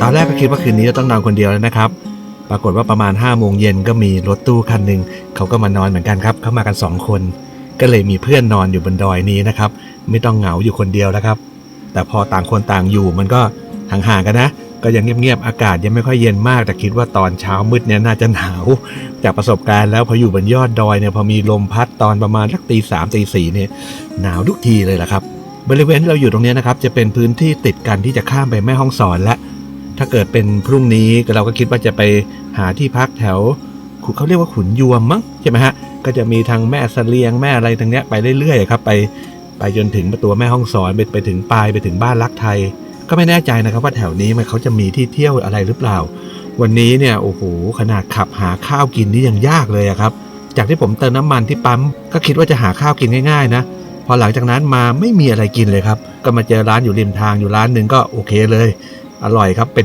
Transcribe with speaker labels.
Speaker 1: ตอนแรกก็คิดว่าคืนนี้จะต้องนอนคนเดียวแล้วนะครับ ปรากฏว่าประมาณ5้าโมงเย็นก็มีรถตู้คันหนึ่งเขาก็มานอนเหมือนกันครับเขามากัน 2 คน ก็เลยมีเพื่อนนอนอยู่บนดอยนี้นะครับ ไม่ต้องเหงาอยู่คนเดียวแล้วครับ แต่พอต่างคนต่างอยู่มันก็ห่างๆกันนะ ก็ยังเงียบๆอากาศยังไม่ค่อยเย็นมาก แต่คิดว่าตอนเช้ามืดเนี่ยน่าจะหนาว จากประสบการณ์แล้วพออยู่บนยอดดอยเนี่ยพอมีลมพัดตอนประมาณสักตีสามตีสี่เนี่ยหนาวทุกทีเลยละครับบริเวณที่เราอยู่ตรงนี้นะครับจะเป็นพื้นที่ติดกันที่จะข้ามไปแม่ห้องสอนและ ถ้าเกิดเป็นพรุ่งนี้เราก็คิดว่าจะไปหาที่พักแถวขุเขาเรียกว่าขุนยวมมั้งใช่ไหมฮะก็จะมีทางแม่เสลียงแม่อะไรทางเนี้ยไปเรื่อยๆครับไปไปจนถึงตัวแม่ห้องสอนไปไปถึงปลายไปถึงบ้านรักไทย ก็ไม่แน่ใจนะครับว่าแถวนี้มันเขาจะมีที่เที่ยวอะไรหรือเปล่า วันนี้เนี่ยโอ้โหขนาดขับหาข้าวกินนี่ยังยากเลยครับ จากที่ผมเติมน้ำมันที่ปั๊มก็คิดว่าจะหาข้าวกินง่ายๆนะพอหลังจากนั้นมาไม่มีอะไรกินเลยครับ ก็มาเจอร้านอยู่ริมทางอยู่ร้านหนึ่งก็โอเคเลย อร่อยครับเป็น